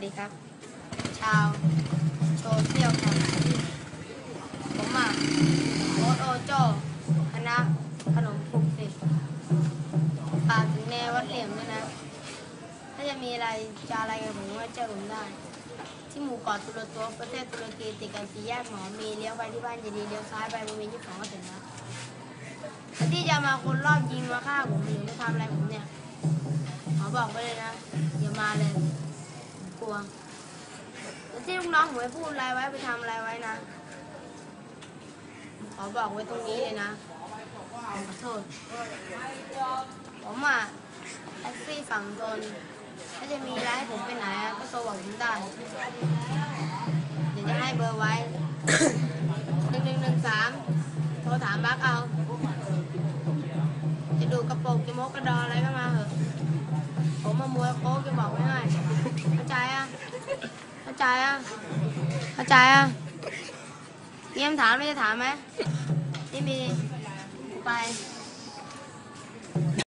วัสดีครับ ชาวโซเชียลครับผมอะโอ๊ตโอโจคณะขนมปลุกสิบฝากถึงแนววัดเหลี่ยมด้วยนะ ถ้าจะมีอะไรจะอะไรกับผมก็เจอผมได้ ที่หมู่เกาะตุรตัวประเทศตุรกีติดกันสี่แยกหมอมีเลี้ยวไปที่บ้านเจดีเลี้ยวซ้ายไปบริเวณยี่สิบสองก็ถึงแล้วที่จะมาคนรอบยิงมาฆ่าผมหรือมาทำอะไรผมเนี่ยขอบอกไว้เลยนะอย่ามาเลย แล้วที่ลูกน้องผมไปพูดอะไรไว้ไปทำอะไรไว้นะ ขอบอกไว้ตรงนี้เลยนะขอโทษผมอะแท็กซี่ฝั่งทนถ้าจะมีอะไรให้ผมไปไหนอะก็โทรบอกผมได้เดี๋ยวจะให้เบอร์ไว้หนึ่งหนึ่งหนึ่งสามโทรถามบักเอา จะดูกระโปรงจะมกกระดออะไรก็มาเหอะ ผมมามวยโค้กจะบอกไม่ให้เข้าใจอะเข้า ใจอะ เข้าใจอะมีคำถามไม่จะถามไหมไม่มี ไป